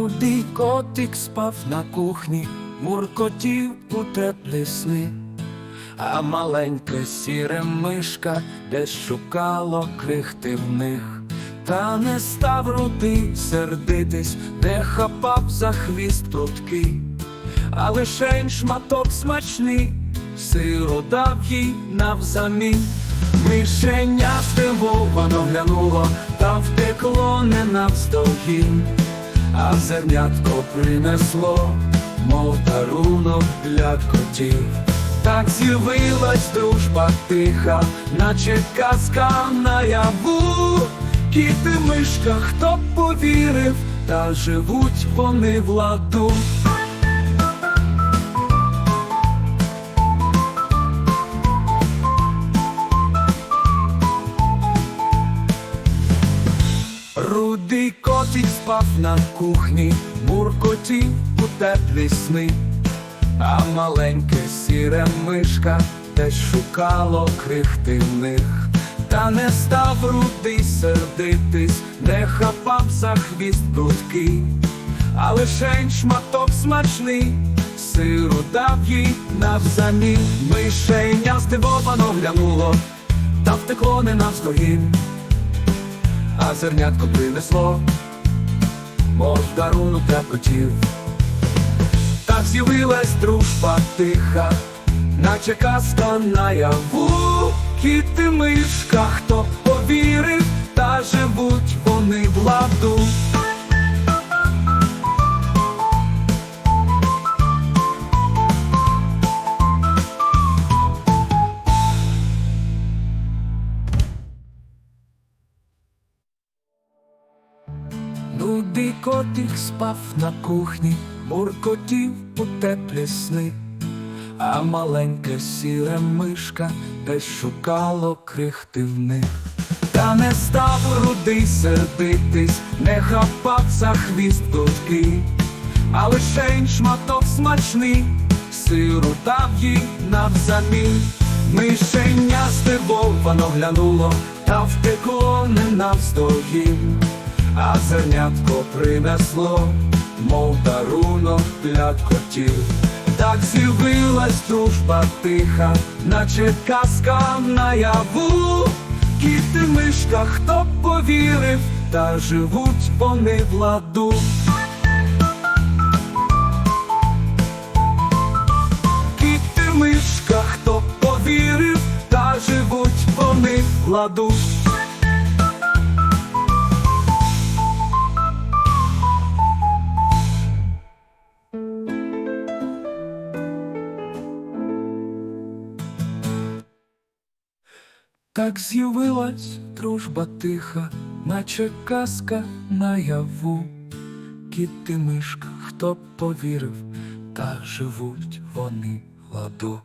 Рудий котик спав на кухні, муркотів у теплі сни, а маленька сіре мишка десь шукало крихти в них, та не став рудий сердитись, де хапав за хвіст пруткий, а лишень шматок смачний, сиру дав їй навзамін. Мишеня здивовано глянуло, та втекло не навздогін а зернятко принесло, мов дарунок для котів. Так з'явилась дружба тиха, наче казка наяву. Кіти мишка, хто повірив, та живуть вони в ладу. Рудий котик спав на кухні, муркотів у теплі сни, а маленьке сіре мишка десь шукало крихти в них, та не став рудий сердитись, не хапав за хвіст прудкий, а лишень шматок смачний, сиру дав їй навзамін. Мишеня здивовано глянуло, та втекло не навздогін а зернятко принесло, мов дарунок для котів. Так з'явилась дружба тиха, наче казка наяву. Кіти мишка, хто повірив, котик спав на кухні, муркотів у теплі сни, а маленька сіра мишка десь шукало крихти в них. Та не став рудий сердитись, не хапав за хвіст прудкий, а лишень шматок смачний, сиру дав їй навзамін. Мишеня здивовано глянуло, та втекло не навздогін а зернятко принесло, мов дарунок для котів. Так з'явилась дружба тиха, наче казка наяву. Кіти мишка, хто б повірив, та живуть вони в ладу. Кіти мишка, хто б повірив, та живуть вони в ладу. Так з'явилась дружба тиха, наче казка наяву. Кіти мишка, хто повірив, та живуть вони ладу.